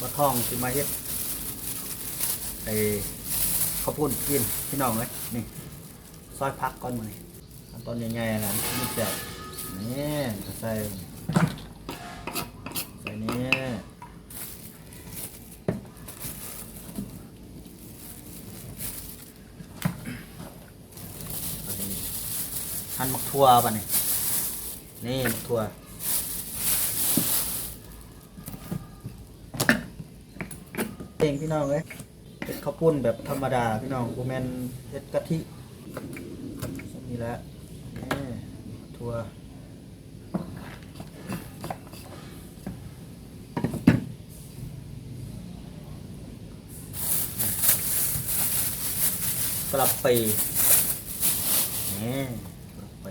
มาท่องสิมาเฮ็ดไอ้ข้าวปุ้นกินพี่น้องเอ้ยนี่ซอยพักก่อนมือนี้ขั้นตอนใหญ่ๆนะนี่แซ่บนี่ใส่ใส่นี่หั่นมักทั่วป่ะนี่นี่มักทั่ว เอ งพี่น้องเอ้ยเป็นข้าวปุ้นแบบธรรมดาพี่น้องกูแมนเฮ็ดกะทินี่แหละนี่ถั่วกลับไปนี่กลับไป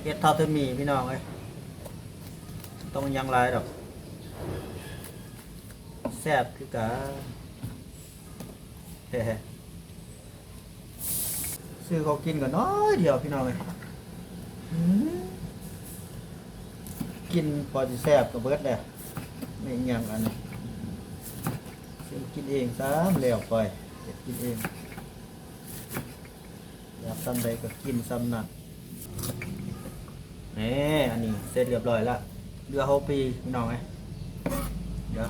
เฮ็ดเท่าเทามีพี่น้องเอ้ยต้องยังหลายดอกแซ่บคือกันเฮ้ซื้อเขากินก็น้อยเดียวพี่น้องเอ้ยกินพอจะแซ่บก็เบิดแล้วไม่ยังอันนี้ซื้อกินเองซะแล้วไปกินเอง อยากซ้ำใดก็กินซ้ำนั้น นี่อันนี้เสร็จเรียบร้อยแล้วเรือโฮปีพี่น้องไงเดี๋ยว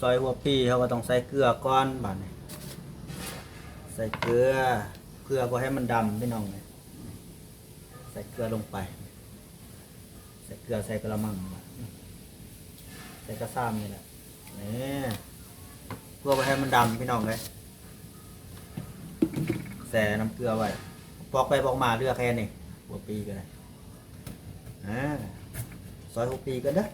ซอยหัวปีเขาก็ต้องใส่เกลือก้อนบาดนี้ใส่เกลือเพื่อบ่ให้มันดำพี่น้องเลยใส่เกลือลงไป ใส่เกลือใส่กระมังใส่กระซ้ำนี่แหละนี่เพื่อบ่ให้มันดำพี่น้องเลย แส่น้ำเกลือไว้ปอกไปปอกมาเลือกแค่นี้หัวปีกันเลยอ่าซอยหัวปีกันเด้อ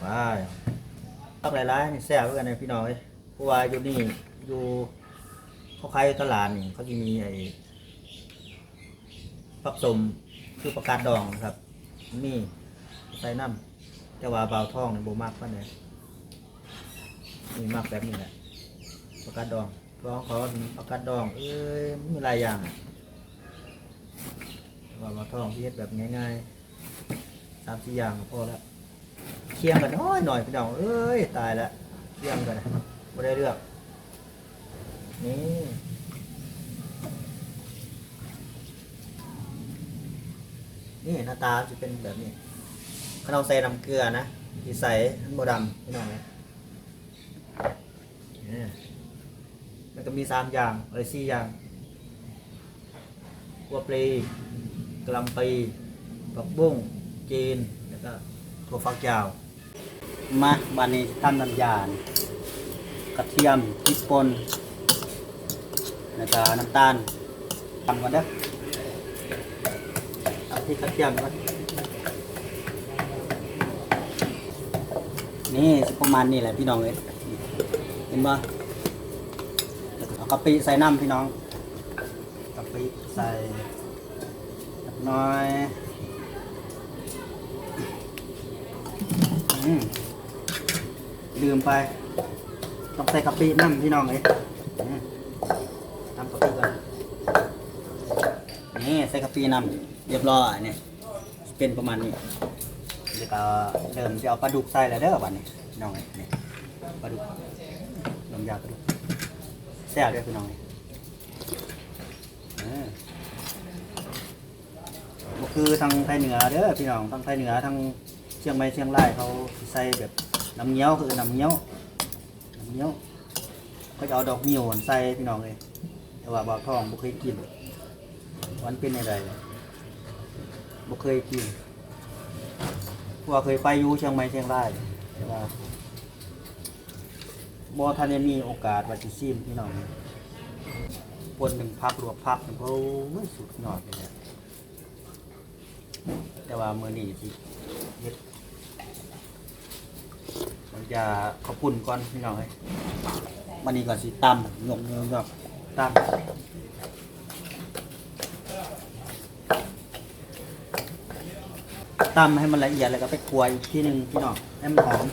ไปตักหลายๆนี่แซ่บเหมือนกันนะพี่น้องเอ้ยเพราะว่าอยู่นี่อยู่เขาขายตลาดนี่เขาจะมีไอ้ผักสมคือประกาศดองนะครับ นี่ใส่น้ำแต่ว่าเบาวทองเนี่ยโบมากปานใด มีมากแบบนี้แหละประกาศดองร้องขอประกาศดอง เอ้ยมีหลายอย่างว่ามาท่องที่เฮ็ดแบบง่ายๆสามสี่อย่างก็พอแล้วเคียงกันน้อยหน่อยพี่น้องเอ้ยตายแล้วเคียงกันไม่ได้เลือก นี่นี่หน้าตาจะเป็นแบบนี้ขนมใส่น้ำเกลือนะที่ใส่โมดำพี่น้องเลยเนี่ย มันก็มีสามอย่างอะไรสี่อย่างกัวปลีกะหลำปีผักบุ้งจีนแล้วก็ถั่วฝักยาวมาบานนี้ทำน้ำยานกระเทียมพริกป่นแล้วก็น้ำตาลทำก่อนเด้อเอาพริกระเทียมก่อนนี่ประมาณนี้แหละพี่น้องเลย นบ่เอากะปิใส่น้ำพี่น้องกะปิใส่น้อยอืลืมไป ต้องใส่กะปิน้ำพี่น้องเลยอืมทำกะปิก่อนนี่ใส่กะปิน้ำเรียบร้อยเนี่ยเป็นประมาณนี้เดี๋ยวก็เริ่มจะเอาปลาดุกใส่แล้วเด้อวันนี้พี่น้องเอ้ยนี่ปลาดุก ลำยาก็ดูแซ่บด้วยพี่น้องเออก็คือทางไทยเหนือเด้อพี่น้องทางไทยเหนือทางเชียงใหม่เชียงรายเขาใส่แบบน้ำเงี้ยวคือน้ำเงี้ยวน้ำเงี้ยวเขาจะเอาดอกเงี้ยวใส่พี่น้องเลยแต่ว่าบ่าวทองบ่เคยกินวันเป็นอะไรบ่เคยกินเพราะว่าเคยไปอยู่เชียงใหม่เชียงรายแต่ว่า บ่ทันได้มีโอกาสว่าสิซิมพี่น้องปนหนึ่งพักลวกพักหนึ่งโอ้ยสุดยอดเลยเนี่ยแต่ว่ามื้อนี้สิเฮ็ดมันจะข้าวปุ้นก่อนพี่น้องเอ้ยมันนี้ก็สิตำยกยกยกตำตำให้มันละเอียดแล้วก็ไปคั่วอีกทีหนึ่งพี่น้องให้มันหอม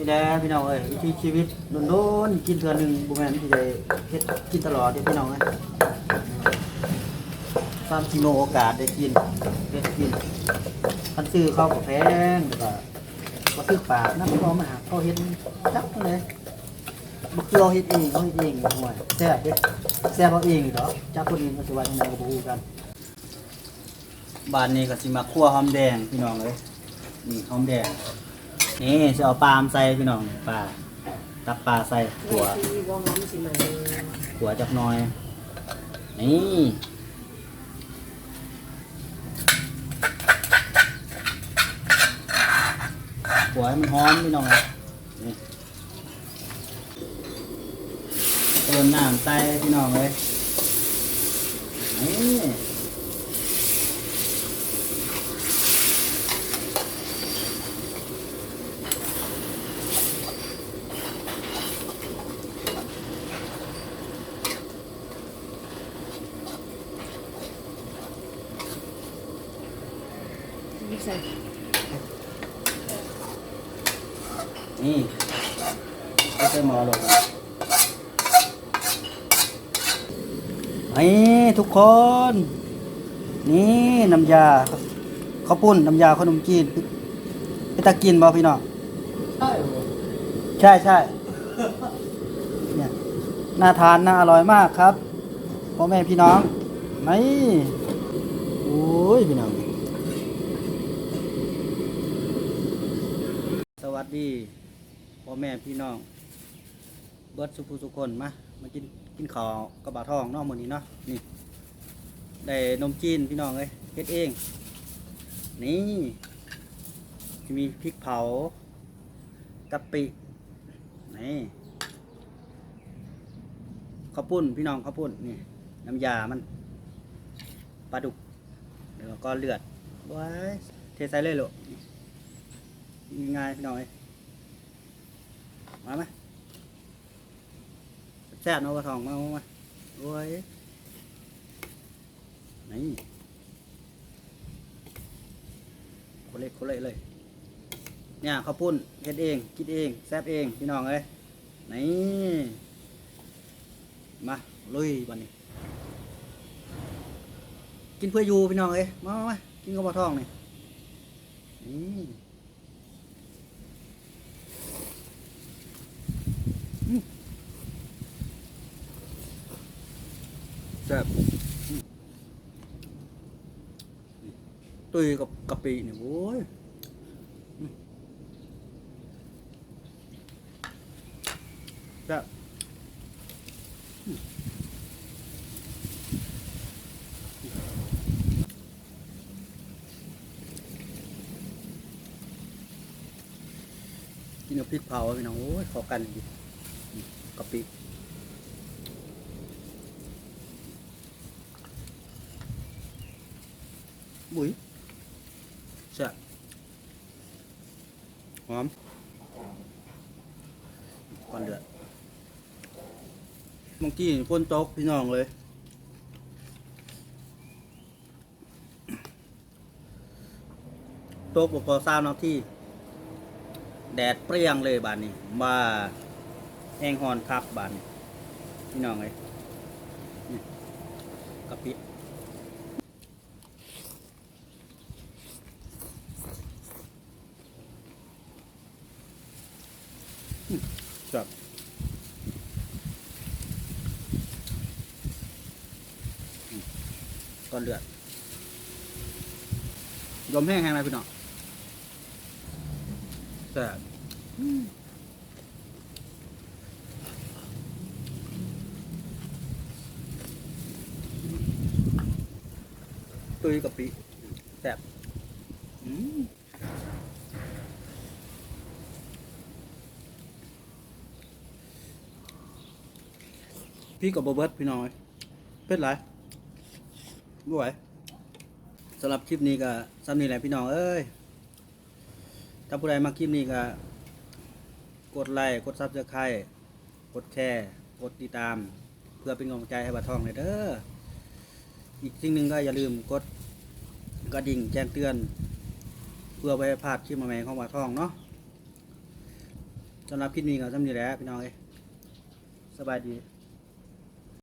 นี่แหละพี่น้องเอ้ยวิถีชีวิตโดนๆกินเทื่อหนึงบ่แม่นที่ได้เฮ็ดกินตลอดเด้อพี่น้องเอ้ยความที่มีโอกาสได้กินเฮ็ดกินคันซื้อเข้าวก็แพงแล้วก็ก็ซื้อปลาน้ำพอมาหาเขาเฮ็ดจักเลยบ่คือเอาเฮ็ดเองเขาเฮ็ดเองห่วยแซ่บเด้แซ่บเอาเองเหรอจักคนอื่นก็สิว่าจังไดก็บ่ฮู้กันบ้านนี้ก็สิมาคั่วหอมแดงพี่น้องเลยนี่หอมแดง นี่จะเอาปลามใส่พี่น้องปลาตับปลาใส่ขัวที่วงน้ำสิมาขัวจักหน่อย นี่ขัวให้มันหอมพี่น้องเลยนี่เติมน้ำใส่พี่น้องเลยนี่ ใส่นี่ก็จะมาลงนี่ทุกคน นี่น้ำยาข้าวปุ้นน้ำยาขนมจีนไปตากินบ่พี่น้องใช่ใช่ใช่เนี่ยน่าทานน่าอร่อยมากครับพ่อแม่พี่น้องนี่โอ้ยพี่น้อง สวัส ดีพ่อแม่พี่น้อง เบิร์ดสุภูสุคนมา มากินกินข้าวกับบาทองนอกมือนี้เนาะ นี่ ได้นมจีนพี่น้องเลยเฮ็ดเอง นี่จะมีพริกเผากะปินี่ข้าวปุ้นพี่น้องข้าวปุ้นนี่น้ำยามันปลาดุกแล้วก็เลือดไว้ายเทใส่เลยลูกง่ายๆพี่น้องเอ้ย มาไหมแซ่บเนาะกระทองมามามาโอ้ยนี่คนเล็กคนเล็กเลย เนี่ยข้าวปุ้นเฮ็ดเอง คิดเอง แซ่บเอง พี่น้องเอ้ยนี่ มา ลุยวันนี้ กินเพื่ออยู่พี่น้องเอ้ยมามามากินกับปลาทองนี่นี่ ซ่บตุยกับกะปิเนี่ยโว้ยแซ่บกินกับพริกเผาพี่น้องโอ้ยเขอกันดีอืมกะปิ บุ๋ยแซ่บหอมควันเดือดเมื่อกี้ฝนตกพี่น้องเลยตกบอกพอสามนาที่ แดดเปรี้ยงเลยบานนี้ มาแห้งฮอนครับบานนี้ พี่น้องเลยกะปิ ครับอืมก้ อนเลือดลมแห้งแห้งเลยพี่น้องแต่ตุยกับปีแซ่บพี่กับโบเบิร์ตพี่น้อย เป็นไร ไม่ไหวสำหรับคลิปนี้ก็ซ้ำนี่แหละพี่น้องเอ้ยถ้าผู้ใดมาคลิปนี้ก็กดไลค์กดซับสไครต์กดแชร์กดติดตาม เพื่อเป็นกำลังใจให้บัตรทองเลยเด้ออีกสิ่งหนึ่งก็อย่าลืมกดกระดิ่งแจ้งเตือน เพื่อไปพลาดคลิปมาใหม่ของว่าทองเนาะสำหรับคลิปนี้ก็สำนี้แหละพี่น้องเอ้ยสบายดี